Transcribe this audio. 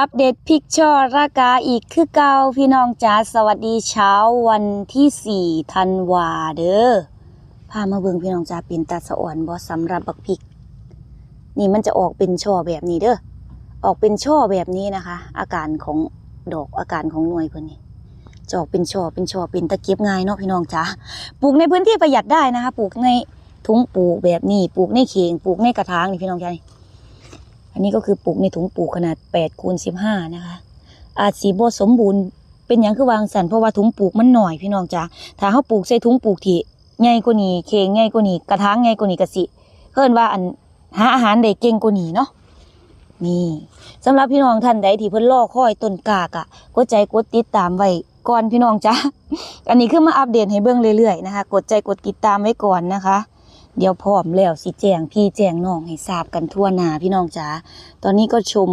อัปเดตพิกชอรากาอีกคือเก่าพี่น้องจ๋าสวัสดีเช้าวันที่4ธันวาเด้อพามาเบิ่งพี่น้องจ๋าเป็นตาสะอ่อนบ่สำหรับบักพิก นี่มันจะออกเป็นช่อแบบนี้เด้อออกเป็นช่อแบบนี้นะคะ อาการของดอกอาการของหน่วยเพิ่นนี่จะออกเป็นช่อเป็นช่อเป็นตะเก็บง่ายเนาะพี่น้องจ๋าปลูกในพื้นที่ประหยัดได้นะคะ ปลูกในถุงปลูกแบบนี้ ปลูกในเข่งปลูกในกระถางนี่พี่น้องจ๋านี่ นนี้ก็คือปลูกในถุงปลูกขนาด8คูณ15 นะคะ อาจสีบสมบูรณ์เป็นหยังคือวางสันเพราะว่าถุงปลูกมันหน่อยพี่น้องจ้าถ้าเฮาปลูกใส่ถุงปลูกที่ใหญ่กว่านี้เคงใหญ่กว่านี้กระถางใหญ่กว่านี้ก็สิเพิ่นว่าอันหาอาหารได้เก่งกว่านี้เนาะนี่สำหรับพี่น้องท่านใดที่เพิ่นรอคอยต้นกากอะกดใจกดติดตามไว้ก่อนพี่น้องจ้าอันนี้คือมาอัปเดตให้เบิ่งเรื่อยๆนะคะ กดใจกดติดตามไว้ก่อนนะคะ เดี๋ยวพร้อมแล้วสิแจ้งพี่แจ้งน้องให้ทราบกันทั่วหน้าพี่น้องจ๋าตอนนี้ก็ชม